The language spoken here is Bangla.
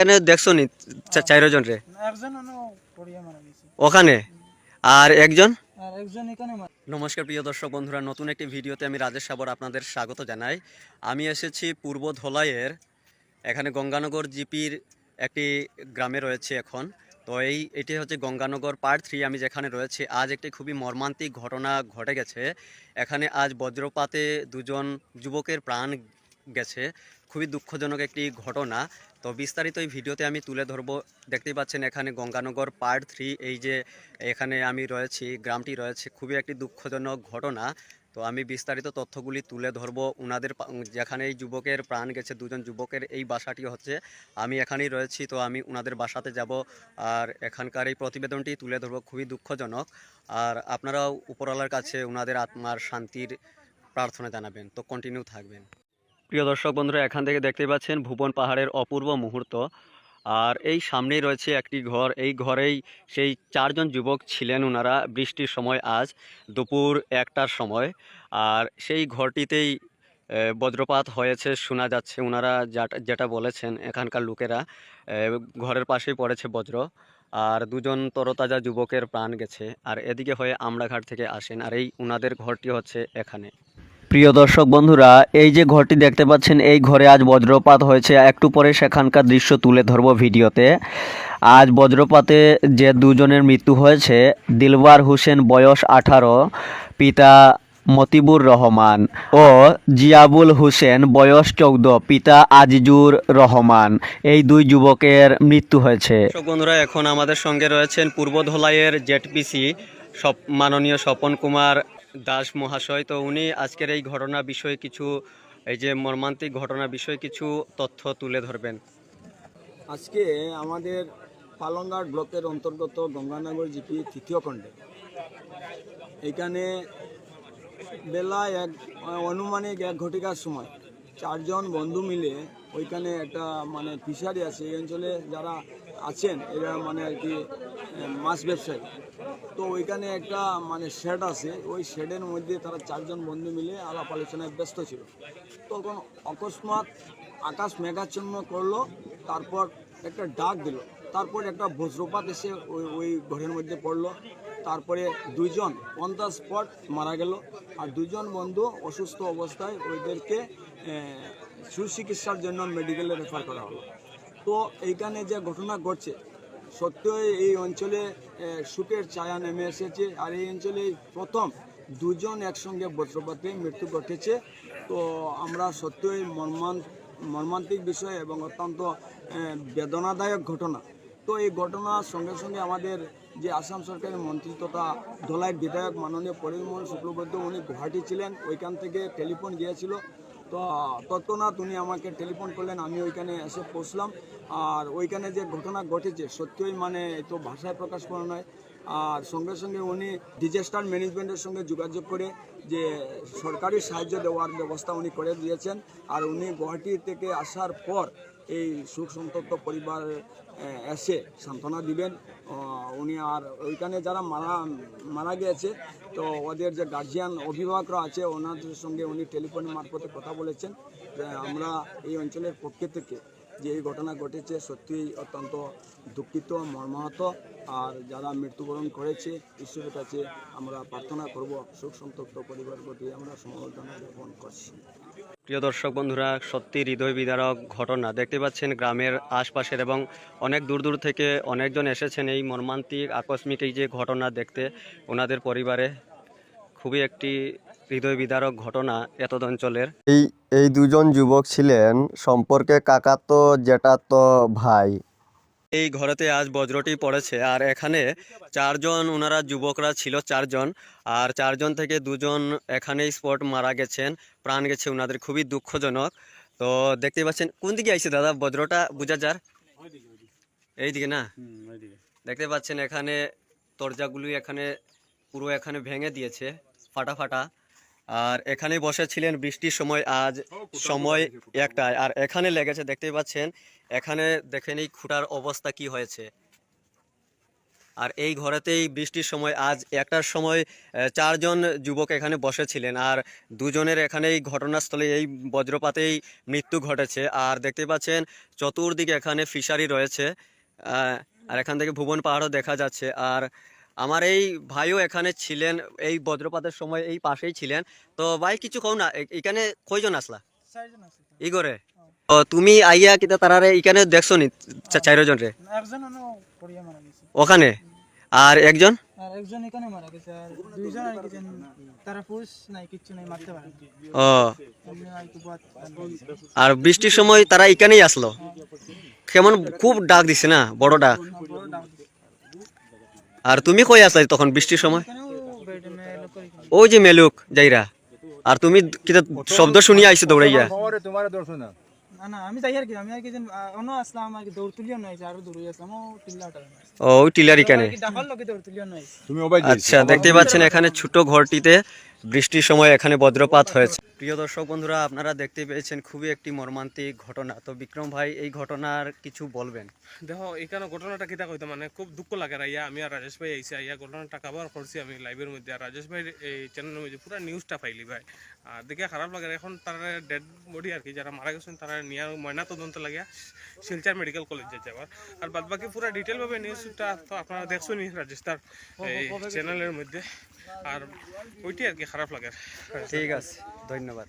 এখানে দেখছ নি চারজন রে? একজন অন্য পড়িয়ে মারা গেছে। ওখানে? আর একজন? আর একজন এখানে মারা নমস্কার প্রিয় দর্শক বন্ধুরা নতুন একটি ভিডিওতে আমি রাজেশ সাবর আপনাদের স্বাগত জানাই। আমি এসেছি পূর্ব ধলাইয়ের এখানে গঙ্গানগর জিপির একটি গ্রামে রয়েছে এখন। তো এই এটি হচ্ছে গঙ্গানগর পার্ট থ্রি আমি যেখানে রয়েছে আজ একটি খুবই মর্মান্তিক ঘটনা ঘটে গেছে। এখানে আজ বজ্রপাতে দুজন যুবকের প্রাণ গেছে। খুবই দুঃখজনক একটি ঘটনা। তো বিস্তারিত এই ভিডিওতে আমি তুলে ধরবো। দেখতেই পাচ্ছেন এখানে গঙ্গানগর পার্ট থ্রি, এই যে এখানে আমি রয়েছি, গ্রামটি রয়েছে, খুবই একটি দুঃখজনক ঘটনা। তো আমি বিস্তারিত তথ্যগুলি তুলে ধরবো। ওনাদের যেখানে এই যুবকের প্রাণ গেছে, দুজন যুবকের এই বাসাটি হচ্ছে, আমি এখানেই রয়েছি, তো আমি ওনাদের বাসাতে যাব। আর এখানকার এই প্রতিবেদনটি তুলে ধরবো, খুবই দুঃখজনক। আর আপনারাও উপরওয়ালার কাছে ওনাদের আত্মার শান্তির প্রার্থনা জানাবেন। তো কন্টিনিউ থাকবেন। প্রিয় দর্শক বন্ধুরা, এখান থেকে দেখতে পাচ্ছেন ভুবন পাহাড়ের অপূর্ব মুহূর্ত। আর এই সামনেই রয়েছে একটি ঘর। এই ঘরেই সেই চারজন যুবক ছিলেন ওনারা বৃষ্টির সময় আজ দুপুর একটার সময়। আর সেই ঘরটিতেই বজ্রপাত হয়েছে, শোনা যাচ্ছে ওনারা যাটা- বলেছেন এখানকার লোকেরা ঘরের পাশেই পড়েছে বজ্র। আর দুজন তরতাজা যুবকের প্রাণ গেছে। আর এদিকে হয়ে আমড়াঘাট থেকে আসেন। আর এই ওনাদের ঘরটি হচ্ছে এখানে। প্রিয় দর্শক বন্ধুরা, এই যে ঘরটি দেখতে পাচ্ছেন, এই ঘরে আজ বজ্রপাত হয়েছে। একটু পরে সেখানকার দৃশ্য তুলে ধরবো ভিডিওতে। আজ বজ্রপাতে যে দুজনের মৃত্যু হয়েছে দিলবার হোসেন, বয়স আঠারো, পিতা মতিবুর রহমান ও জিয়াবুল হোসেন, বয়স চৌদ্দ, পিতা আজিজুর রহমান। এই দুই যুবকের মৃত্যু হয়েছে। বন্ধুরা, এখন আমাদের সঙ্গে রয়েছেন পূর্ব ধলাইয়ের জেটপিসি মাননীয় স্বপন কুমার দাস মহাশয়। তো উনি আজকের এই ঘটনা বিষয়ে কিছু, এই যে মর্মান্তিক ঘটনা বিষয়ে কিছু তথ্য তুলে ধরবেন। আজকে আমাদের পালংঘাট ব্লকের অন্তর্গত গঙ্গানগর জিপি তৃতীয় খণ্ডে। এখানে বেলা এক, অনুমানিক এক ঘটিকার সময় চারজন বন্ধু মিলে ওইখানে একটা মানে ফিশারি আছে, এই অঞ্চলে যারা আছেন, এরা মানে আর কি, মাছ ব্যবসায়ী। তো ওইখানে একটা মানে শেড আছে, ওই শেডের মধ্যে তারা চারজন বন্ধু মিলে আলাপ আলোচনায় ব্যস্ত ছিল। তখন অকস্মাৎ আকাশ মেঘাচ্ছন্ন করল, তারপর একটা ডাক দিল, তারপর একটা বজ্রপাত এসে ওই ওই ঘরের মধ্যে পড়ল। তারপরে দুইজন অন দ্য স্পট মারা গেল। আর দুজন বন্ধু অসুস্থ অবস্থায় ওইদেরকে আহ, সুচিকিৎসার জন্য মেডিকেলে রেফার করা হলো। তো এইখানে যে ঘটনা ঘটছে সত্যই এই অঞ্চলে সুখের ছায়া নেমে এসেছে। আর এই অঞ্চলে প্রথম দুজন একসঙ্গে বজ্রপাতে মৃত্যু ঘটেছে। তো আমরা সত্যই মর্মান মর্মান্তিক বিষয় এবং অত্যন্ত বেদনাদায়ক ঘটনা। তো এই ঘটনার সঙ্গে সঙ্গে আমাদের যে আসাম সরকারের মন্ত্রী তথা ধলাই বিধায়ক মাননীয় পরিমোহন শুক্লবৈদ্য উনি গুয়াহাটি ছিলেন, ওইখান থেকে টেলিফোন গিয়েছিল। তো তৎক্ষণাৎ উনি আমাকে টেলিফোন করলেন, আমি ওইখানে এসে পৌঁছলাম। আর ওইখানে যে ঘটনা ঘটেছে, সত্যিই মানে তো ভাষায় প্রকাশ করা নয়। আর সঙ্গে সঙ্গে উনি ডিজাস্টার ম্যানেজমেন্টের সঙ্গে যোগাযোগ করে যে সরকারি সাহায্য দেওয়ার ব্যবস্থা উনি করে দিয়েছেন। আর উনি গুয়াহাটি থেকে আসার পর এই সুখ সন্তপ্ত পরিবার এসে সান্ত্বনা দিবেন। উনি আর ওইখানে যারা মারা মারা গিয়েছে, তো ওদের যে গার্জিয়ান অভিভাবকরা আছে, ওনাদের সঙ্গে উনি টেলিফোনের মারফতে কথা বলেছেন আমরা এই অঞ্চলের পক্ষে থেকে যে এই ঘটনা ঘটেছে, সত্যিই অত্যন্ত দুঃখিত, মর্মাহত। আর যারা মৃত্যুবরণ করেছে, ঈশ্বরের কাছে আমরা প্রার্থনা করব, সুখ সন্তপ্ত পরিবার প্রতি আমরা সমবেদনা জ্ঞাপন করছি। প্রিয় দর্শক বন্ধুরা, সত্যি হৃদয় বিদারক ঘটনা। দেখতে পাচ্ছেন গ্রামের আশপাশের এবং অনেক দূর দূর থেকে অনেকজন এসেছেন এই মর্মান্তিক, আকস্মিক এই যে ঘটনা দেখতে। ওনাদের পরিবারে খুবই একটি হৃদয় বিদারক ঘটনা এত অঞ্চলের এই এই দুজন যুবক ছিলেন সম্পর্কে কাকাতো জেটাতো ভাই। এই ঘরেতে আজ বজ্রটি পড়েছে। আর এখানে চারজন ওনারা যুবকরা ছিল চারজন। আর চারজন থেকে দুজন এখানেই স্পট মারা গেছেন, প্রাণ গেছে ওনাদের খুবই দুঃখজনক। তো দেখতে পাচ্ছেন, কোন দিকে আইছে দাদা? বজ্রটা বুঝা যার? এইদিকে না? দেখতে পাচ্ছেন এখানে দরজাগুলি এখানে পুরো এখানে ভেঙে দিয়েছে ফাটা ফাটা আর এখানে বসেছিলেন বৃষ্টির সময় আজ সময় একটাই আর এখানে লেগেছে দেখতেই পাচ্ছেন এখানে দেখেন এই খুঁটার অবস্থা কি হয়েছে। আর এই ঘরেতেই বৃষ্টির সময় আজ একটার সময় চারজন যুবক এখানে বসেছিলেন। আর দুজনের এখানেই ঘটনাস্থলে এই বজ্রপাতেই মৃত্যু ঘটেছে। আর দেখতে পাচ্ছেন চতুর্দিকে এখানে ফিশারি রয়েছে। আর এখান থেকে ভুবন পাহাড়ও দেখা যাচ্ছে। আর আমার এই ভাইও এখানে ছিলেন এই বজ্রপাতের সময় এই পাশেই ছিলেন। তো ভাই কিছু কও না এখানে কয়জন আসলা? ই করে ও। তুমি আইয়া কিতা তারারে এখানে দেখছ নি চারজন রে ওখানে? আর একজন। ও। আর বৃষ্টির সময় তারা এখানেই আসলো? কেমন খুব ডাক দিছে না বড় ডাক? দিছে। আর তুমি কই আসলে তখন বৃষ্টির সময়। ওই যে মেলুক যাইরা। আর তুমি কিতা শব্দ শুনিয়া আইছো দৌড়াইয়া? না না আমি যাই আর কি আমি আর কি যেন আহ, অন্য আসলাম আর কি দৌড় তুলিও নাই আর দৌড়ে আসলাম ও টিল্লা হটা টিলার এখানে ডাকার লোকে দৌড় তুলিও নাই আচ্ছা দেখতে পাচ্ছেন এখানে ছোট ঘরটিতে বৃষ্টির সময় এখানে বজ্রপাত হয়েছে। প্রিয় দর্শক বন্ধুরা আপনারা দেখতে পেয়েছেন খুবই একটি মর্মান্তিক ঘটনা। তো বিক্রম ভাই এই ঘটনার কিছু বলবেন? দেখো এখানে ঘটনাটা কিতা কইতে মানে খুব দুঃখ লাগে রাইয়া আমি আর রাজেশ ভাই আইসি আইয়া ঘটনাটা কাবার করছি আমি লাইভের মধ্যে। আর রাজেশ ভাই এই চ্যানেলের মধ্যে পুরো নিউজটা পাইলি ভাই। আর দেখে খারাপ লাগে এখন তার ডেড বডি আর কি যারা মারা গেছেন তারা নিয়ে ময়না তদন্ত লাগিয়া শিলচর মেডিকেল কলেজে যাবার আর বাদ বাকি পুরো ডিটেল ভাবে নিউজটা তো আপনারা দেখছেনই রাজেশ তার এই চ্যানেলের মধ্যে। আর ওইটাই আর কি খারাপ লাগে। ঠিক আছে ধন্যবাদ।